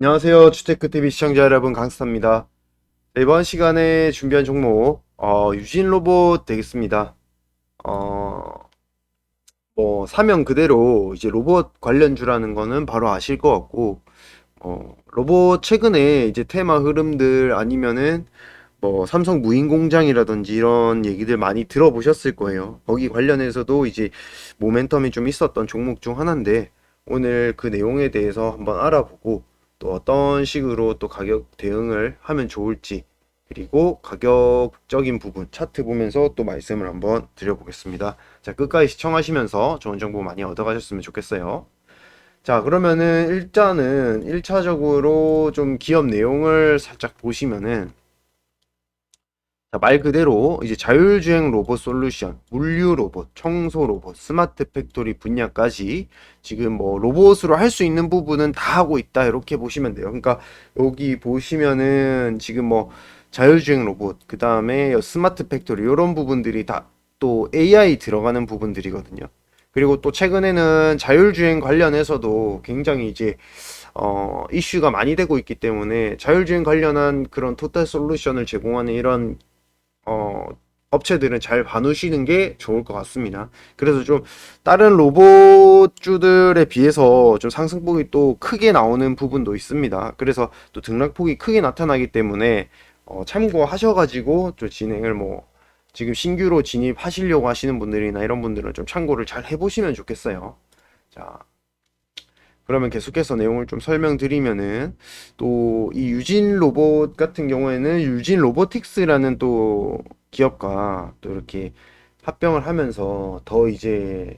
안녕하세요. 주테크TV 시청자 여러분, 강스타입니다. 네, 이번 시간에 준비한 종목, 어, 유진 로봇 되겠습니다. 어, 뭐, 사명 그대로 이제 로봇 관련주라는 거는 바로 아실 것 같고, 어, 로봇 최근에 이제 테마 흐름들 아니면은 뭐, 삼성 무인 공장이라든지 이런 얘기들 많이 들어보셨을 거예요. 거기 관련해서도 이제 모멘텀이 좀 있었던 종목 중 하나인데, 오늘 그 내용에 대해서 한번 알아보고, 또 어떤 식으로 또 가격 대응을 하면 좋을지 그리고 가격적인 부분 차트 보면서 또 말씀을 한번 드려보겠습니다. 자, 끝까지 시청하시면서 좋은 정보 많이 얻어가셨으면 좋겠어요. 자, 그러면은 일단은 1차적으로 좀 기업 내용을 살짝 보시면은 자, 말 그대로 이제 자율주행 로봇 솔루션, 물류 로봇, 청소 로봇, 스마트 팩토리 분야까지 지금 뭐 로봇으로 할 수 있는 부분은 다 하고 있다 이렇게 보시면 돼요. 그러니까 여기 보시면은 지금 뭐 자율주행 로봇, 그 다음에 스마트 팩토리 이런 부분들이 다 또 AI 들어가는 부분들이거든요. 그리고 또 최근에는 자율주행 관련해서도 굉장히 이제 어 이슈가 많이 되고 있기 때문에 자율주행 관련한 그런 토탈 솔루션을 제공하는 이런 어, 업체들은 잘 봐놓으시는 게 좋을 것 같습니다. 그래서 좀 다른 로봇주들에 비해서 좀 상승폭이 또 크게 나오는 부분도 있습니다. 그래서 또 등락폭이 크게 나타나기 때문에 어, 참고하셔가지고 좀 진행을 뭐 지금 신규로 진입하시려고 하시는 분들이나 이런 분들은 좀 참고를 잘 해보시면 좋겠어요. 자, 그러면 계속해서 내용을 좀 설명드리면은 또 이 유진 로봇 같은 경우에는 유진 로보틱스라는 또 기업과 또 이렇게 합병을 하면서 더 이제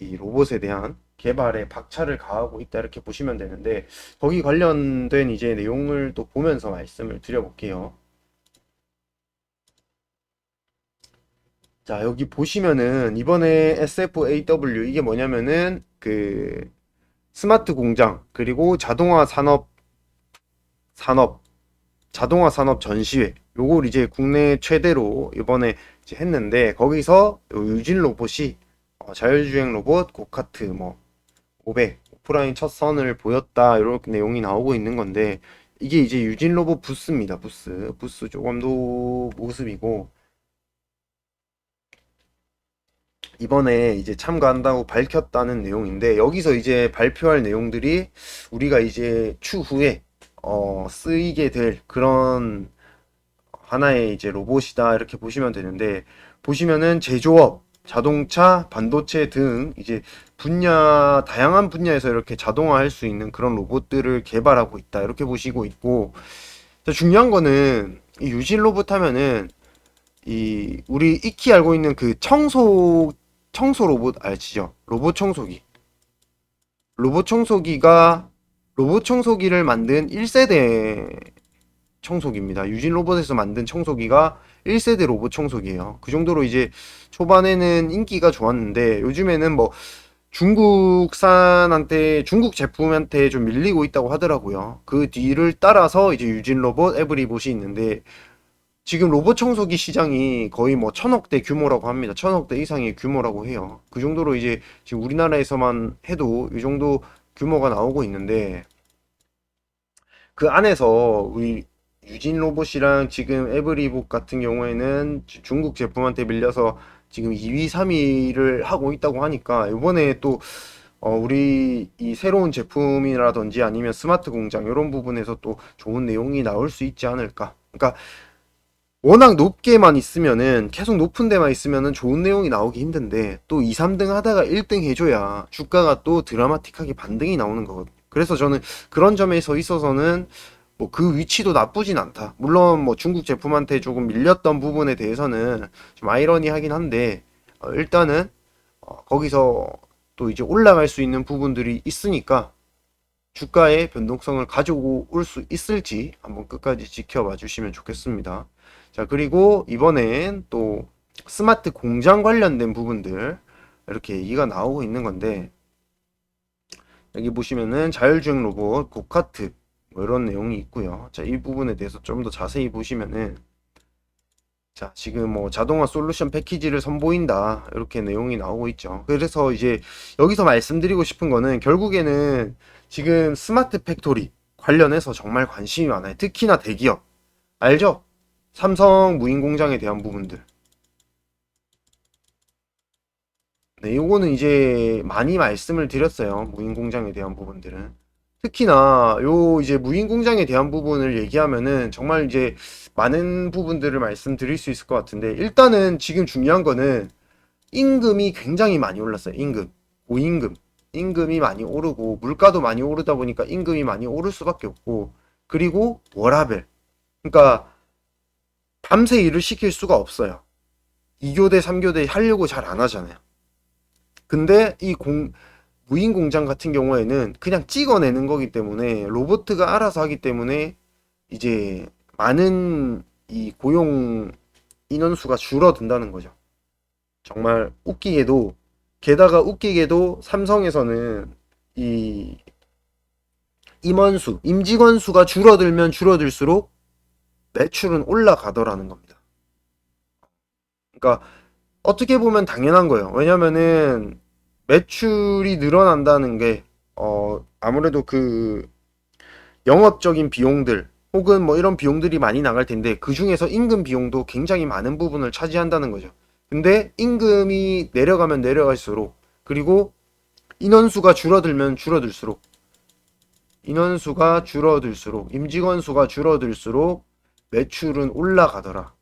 이 로봇에 대한 개발에 박차를 가하고 있다 이렇게 보시면 되는데 거기 관련된 이제 내용을 또 보면서 말씀을 드려볼게요. 자, 여기 보시면은 이번에 SFAW 이게 뭐냐면은 그 스마트 공장, 그리고 자동화 산업, 산업, 자동화 산업 전시회. 요걸 이제 국내 최대로 이번에 이제 했는데, 거기서 요 유진 로봇이 어, 자율주행 로봇 고카트 뭐 500, 오프라인 첫 선을 보였다. 이렇게 내용이 나오고 있는 건데, 이게 이제 유진 로봇 부스입니다. 부스. 부스 조금 더 모습이고, 이번에 이제 참가한다고 밝혔다는 내용인데 여기서 이제 발표할 내용들이 우리가 이제 추후에 어 쓰이게 될 그런 하나의 이제 로봇이다 이렇게 보시면 되는데 보시면은 제조업, 자동차, 반도체 등 이제 분야 다양한 분야에서 이렇게 자동화할 수 있는 그런 로봇들을 개발하고 있다 이렇게 보시고 있고. 자, 중요한 거는 이 유진 로봇 하면은 이 우리 익히 알고 있는 그 청소 청소 로봇 아시죠? 로봇 청소기. 로봇 청소기가 로봇 청소기를 만든 1세대 청소기입니다. 유진 로봇에서 만든 청소기가 1세대 로봇 청소기예요. 그 정도로 이제 초반에는 인기가 좋았는데 요즘에는 뭐 중국산한테 중국 제품한테 좀 밀리고 있다고 하더라고요. 그 뒤를 따라서 이제 유진 로봇, 에브리봇이 있는데 지금 로봇 청소기 시장이 거의 뭐 천억 대 규모라고 합니다. 천억 대 이상의 규모라고 해요. 그 정도로 이제 지금 우리나라에서만 해도 이 정도 규모가 나오고 있는데 그 안에서 우리 유진 로봇이랑 지금 에브리봇 같은 경우에는 중국 제품한테 밀려서 지금 2위, 3위를 하고 있다고 하니까 이번에 또 어, 우리 이 새로운 제품이라든지 아니면 스마트 공장 이런 부분에서 또 좋은 내용이 나올 수 있지 않을까. 그러니까 워낙 높게만 있으면은 계속 높은 데만 있으면은 좋은 내용이 나오기 힘든데 또 2, 3등 하다가 1등 해줘야 주가가 또 드라마틱하게 반등이 나오는 거거든요. 그래서 저는 그런 점에서 있어서는 뭐 그 위치도 나쁘진 않다. 물론 뭐 중국 제품한테 조금 밀렸던 부분에 대해서는 좀 아이러니하긴 한데 어, 일단은 어, 거기서 또 이제 올라갈 수 있는 부분들이 있으니까 주가의 변동성을 가지고 올 수 있을지 한번 끝까지 지켜봐 주시면 좋겠습니다. 자, 그리고 이번엔 또 스마트 공장 관련된 부분들 이렇게 얘기가 나오고 있는 건데 여기 보시면은 자율주행 로봇 고카트 뭐 이런 내용이 있고요. 자, 이 부분에 대해서 좀 더 자세히 보시면은 자, 지금 뭐 자동화 솔루션 패키지를 선보인다. 이렇게 내용이 나오고 있죠. 그래서 이제 여기서 말씀드리고 싶은 거는 결국에는 지금 스마트 팩토리 관련해서 정말 관심이 많아요. 특히나 대기업. 알죠? 삼성 무인 공장에 대한 부분들. 네, 요거는 이제 많이 말씀을 드렸어요. 무인 공장에 대한 부분들은. 특히나 요 이제 무인 공장에 대한 부분을 얘기하면은 정말 이제 많은 부분들을 말씀드릴 수 있을 것 같은데 일단은 지금 중요한 거는 임금이 굉장히 많이 올랐어요. 임금. 고임금. 임금이 많이 오르고 물가도 많이 오르다 보니까 임금이 많이 오를 수밖에 없고 그리고 워라벨. 그러니까 밤새 일을 시킬 수가 없어요. 2교대, 3교대 하려고 잘 안 하잖아요. 근데 이 공, 무인 공장 같은 경우에는 그냥 찍어내는 거기 때문에 로보트가 알아서 하기 때문에 이제 많은 이 고용 인원수가 줄어든다는 거죠. 정말 웃기게도 게다가 웃기게도 삼성에서는 이 임원수, 임직원 수가 줄어들면 줄어들수록 매출은 올라가더라는 겁니다. 그러니까 어떻게 보면 당연한 거예요. 왜냐면은 매출이 늘어난다는 게 어, 아무래도 그 영업적인 비용들 혹은 뭐 이런 비용들이 많이 나갈 텐데 그 중에서 임금 비용도 굉장히 많은 부분을 차지한다는 거죠. 근데 임금이 내려가면 내려갈수록 그리고 인원수가 줄어들면 줄어들수록 인원수가 줄어들수록 임직원 수가 줄어들수록 매출은 올라가더라.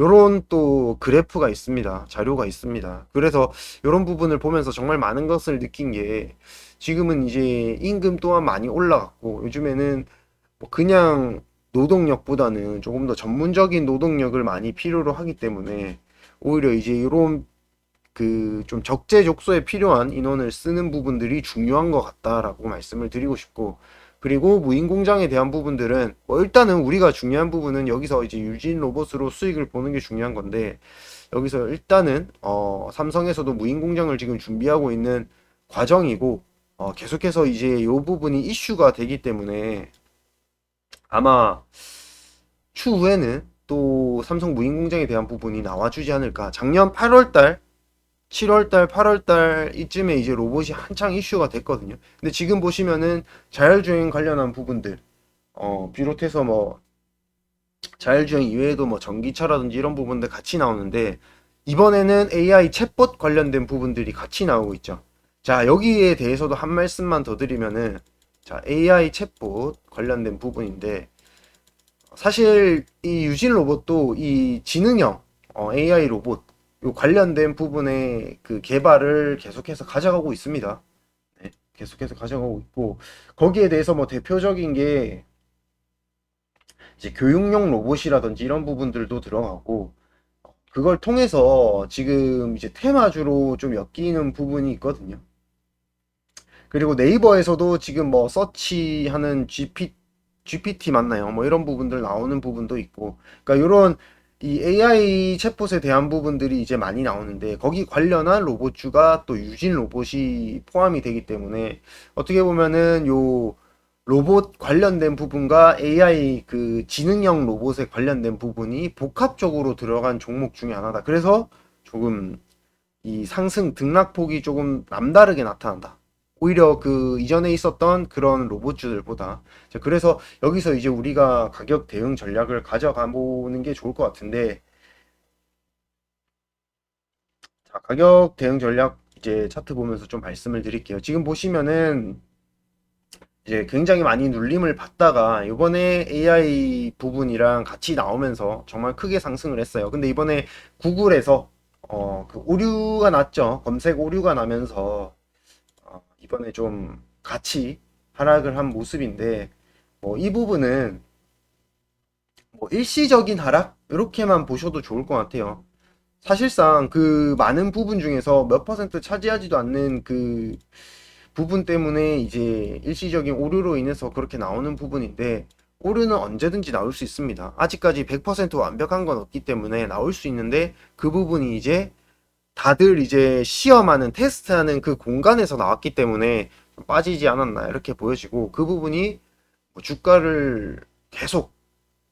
요런 또 그래프가 있습니다. 자료가 있습니다. 그래서 요런 부분을 보면서 정말 많은 것을 느낀 게 지금은 이제 임금 또한 많이 올라갔고 요즘에는 뭐 그냥 노동력보다는 조금 더 전문적인 노동력을 많이 필요로 하기 때문에 오히려 이제 이런 그 좀 적재적소에 필요한 인원을 쓰는 부분들이 중요한 것 같다라고 말씀을 드리고 싶고 그리고 무인 공장에 대한 부분들은 뭐 일단은 우리가 중요한 부분은 여기서 이제 유진 로봇으로 수익을 보는 게 중요한 건데 여기서 일단은 어 삼성에서도 무인 공장을 지금 준비하고 있는 과정이고 어 계속해서 이제 이 부분이 이슈가 되기 때문에 아마 추후에는 또 삼성 무인 공장에 대한 부분이 나와주지 않을까. 작년 8월달, 7월달, 8월달 이쯤에 이제 로봇이 한창 이슈가 됐거든요. 근데 지금 보시면은 자율주행 관련한 부분들, 어, 비롯해서 뭐 자율주행 이외에도 뭐 전기차라든지 이런 부분들 같이 나오는데 이번에는 AI 챗봇 관련된 부분들이 같이 나오고 있죠. 자, 여기에 대해서도 한 말씀만 더 드리면은 자, AI 챗봇 관련된 부분인데 사실 이 유진 로봇도 이 지능형 어, AI 로봇 요 관련된 부분의 그 개발을 계속해서 가져가고 있습니다. 네, 계속해서 가져가고 있고 거기에 대해서 뭐 대표적인 게 이제 교육용 로봇이라든지 이런 부분들도 들어가고 그걸 통해서 지금 이제 테마주로 좀 엮이는 부분이 있거든요. 그리고 네이버에서도 지금 뭐 서치하는 GP, GPT 맞나요? 뭐 이런 부분들 나오는 부분도 있고. 그러니까 이런 이 AI 챗봇에 대한 부분들이 이제 많이 나오는데 거기 관련한 로봇주가 또 유진 로봇이 포함이 되기 때문에 어떻게 보면은 요 로봇 관련된 부분과 AI 그 지능형 로봇에 관련된 부분이 복합적으로 들어간 종목 중에 하나다. 그래서 조금 이 상승 등락폭이 조금 남다르게 나타난다. 오히려 그 이전에 있었던 그런 로봇주들보다 자, 그래서 여기서 이제 우리가 가격 대응 전략을 가져가 보는 게 좋을 것 같은데 자, 가격 대응 전략 이제 차트 보면서 좀 말씀을 드릴게요. 지금 보시면은 이제 굉장히 많이 눌림을 받다가 이번에 AI 부분이랑 같이 나오면서 정말 크게 상승을 했어요. 근데 이번에 구글에서 어, 그 오류가 났죠. 검색 오류가 나면서 어, 이번에 좀 같이 하락을 한 모습인데 뭐 이 부분은 뭐 일시적인 하락 이렇게만 보셔도 좋을 것 같아요. 사실상 그 많은 부분 중에서 몇 퍼센트 차지하지도 않는 그 부분 때문에 이제 일시적인 오류로 인해서 그렇게 나오는 부분인데 오류는 언제든지 나올 수 있습니다. 아직까지 100% 완벽한 건 없기 때문에 나올 수 있는데 그 부분이 이제 다들 이제 시험하는 테스트하는 그 공간에서 나왔기 때문에 좀 빠지지 않았나 이렇게 보여지고 그 부분이 뭐 주가를 계속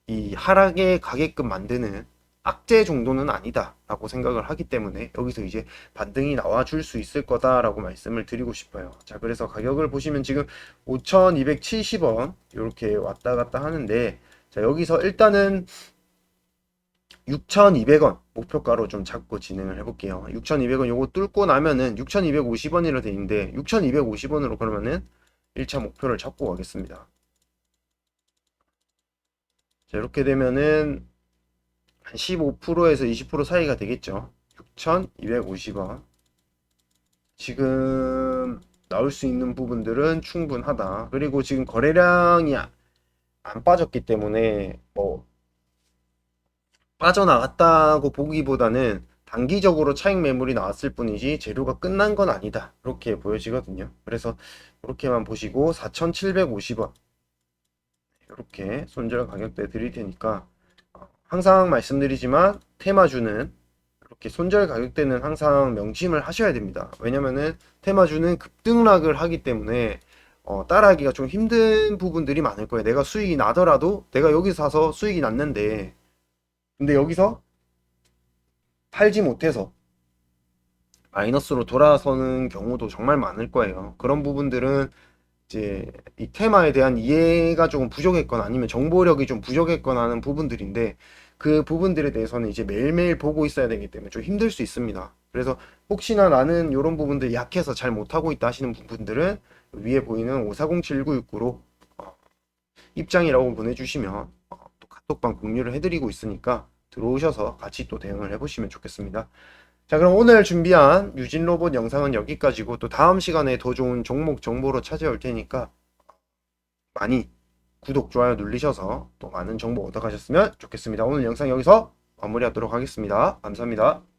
이 하락에 가게끔 만드는 악재 정도는 아니다라고 생각을 하기 때문에 여기서 이제 반등이 나와 줄 수 있을 거다라고 말씀을 드리고 싶어요. 자, 그래서 가격을 보시면 지금 5,270원 이렇게 왔다 갔다 하는데 자, 여기서 일단은 6,200원 목표가로 좀 잡고 진행을 해볼게요. 6,200원 요거 뚫고 나면은 6,250원이라 돼 있는데 6,250원으로 그러면은 1차 목표를 잡고 가겠습니다. 자, 이렇게 되면은 한 15%에서 20% 사이가 되겠죠. 6,250원. 지금 나올 수 있는 부분들은 충분하다. 그리고 지금 거래량이 아- 안 빠졌기 때문에 뭐 빠져나갔다고 보기보다는 단기적으로 차익 매물이 나왔을 뿐이지 재료가 끝난 건 아니다. 이렇게 보여지거든요. 그래서 이렇게만 보시고 4,750원 이렇게 손절 가격대 드릴 테니까 어, 항상 말씀드리지만 테마주는 이렇게 손절 가격대는 항상 명심을 하셔야 됩니다. 왜냐면은 테마주는 급등락을 하기 때문에 어, 따라하기가 좀 힘든 부분들이 많을 거예요. 내가 수익이 나더라도 내가 여기서 사서 수익이 났는데 근데 여기서 팔지 못해서 마이너스로 돌아서는 경우도 정말 많을 거예요. 그런 부분들은 이제 이 테마에 대한 이해가 조금 부족했거나 아니면 정보력이 좀 부족했거나 하는 부분들인데 그 부분들에 대해서는 이제 매일매일 보고 있어야 되기 때문에 좀 힘들 수 있습니다. 그래서 혹시나 나는 이런 부분들 약해서 잘 못하고 있다 하시는 분들은 위에 보이는 5407969로 어, 입장이라고 보내주시면 톡방 공유를 해드리고 있으니까 들어오셔서 같이 또 대응을 해보시면 좋겠습니다. 자, 그럼 오늘 준비한 유진 로봇 영상은 여기까지고 또 다음 시간에 더 좋은 종목 정보로 찾아올 테니까 많이 구독, 좋아요 누르셔서 또 많은 정보 얻어가셨으면 좋겠습니다. 오늘 영상 여기서 마무리하도록 하겠습니다. 감사합니다.